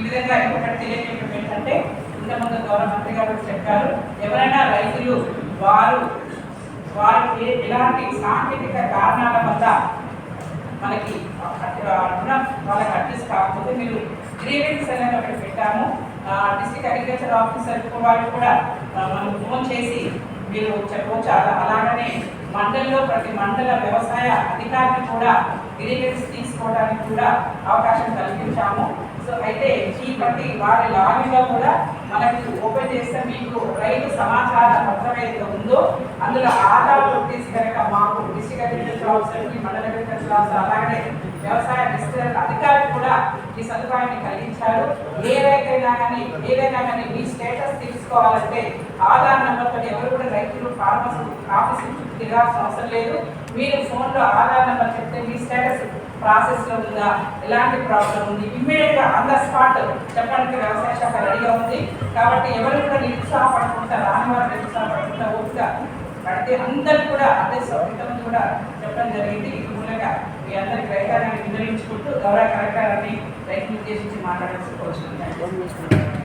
ఈ విధంగా ఇంకొకటి తెలియజేయడం ఏంటంటే ఇంతకుముందు గౌరవ మంత్రి గారు చెప్పారు ఎవరైనా రైతులు వారు వారికి ఎలాంటి సాంకేతిక కారణాల వల్ల మనకి రుణం వాళ్ళకి అడ్జస్ట్ కాకపోతే మీరు గ్రీవెన్స్ అనేది ఒకటి పెట్టాము. డిస్టిక్ అగ్రికల్చర్ ఆఫీసర్ వాళ్ళు కూడా మనం ఫోన్ చేసి మీరు చెప్పవచ్చు. అలా అలాగనే మండలిలో ప్రతి మండల వ్యవసాయ అధికారిని కూడా గ్రీవెన్స్ తీసుకోవడానికి కూడా అవకాశం కల్పించాము. సో అయితే ఈ ప్రతి వారి లాగిన్లో కూడా మనకి ఓపెన్ చేస్తే మీకు రైతు సమాచార పత్రం ఏదైతే ఉందో అందులో ఆధార్ కొట్టేసి కనుక మాకు డిస్ట్రిక్ట్ అగ్రికల్చర్ ఆఫీసర్కి మండల అగ్రికల్చర్ ఆఫీసర్ అలాగనే వ్యవసాయ విస్తరణ అధికారులు కూడా ఈ సదుపాయాన్ని కలిగించారు. ఏ రైతైనా కానీ ఏదైనా కానీ మీ స్టేటస్ తెలుసుకోవాలంటే ఆధార్ నెంబర్తో ఫార్మర్స్ ఆఫీస్ తిరగాల్సిన అవసరం లేదు. మీరు ఫోన్లో ఆధార్ నెంబర్ చెప్తే మీ స్టేటస్ ప్రాసెస్లో ఉందా? ఎలాంటి ప్రాబ్లం ఉంది? ఇమ్మీడియట్గా ఆన్ ద స్పాట్ చెప్పడానికి వ్యవసాయ శాఖ రెడీగా ఉంది. కాబట్టి ఎవరు కూడా నిరుత్సాహపడకుండా రాని వారు నిరుత్సాహపడకుండా ఓపిక పడితే అందరు కూడా అదే సౌకర్యం కూడా చెప్పడం జరిగింది. ఈ మూలంగా మీ అందరికి రైతాన్ని వినియోగించుకుంటూ గౌరవ కలెక్టర్ రైతులు ఉద్దేశించి మాట్లాడాల్సి కోరుతున్నాను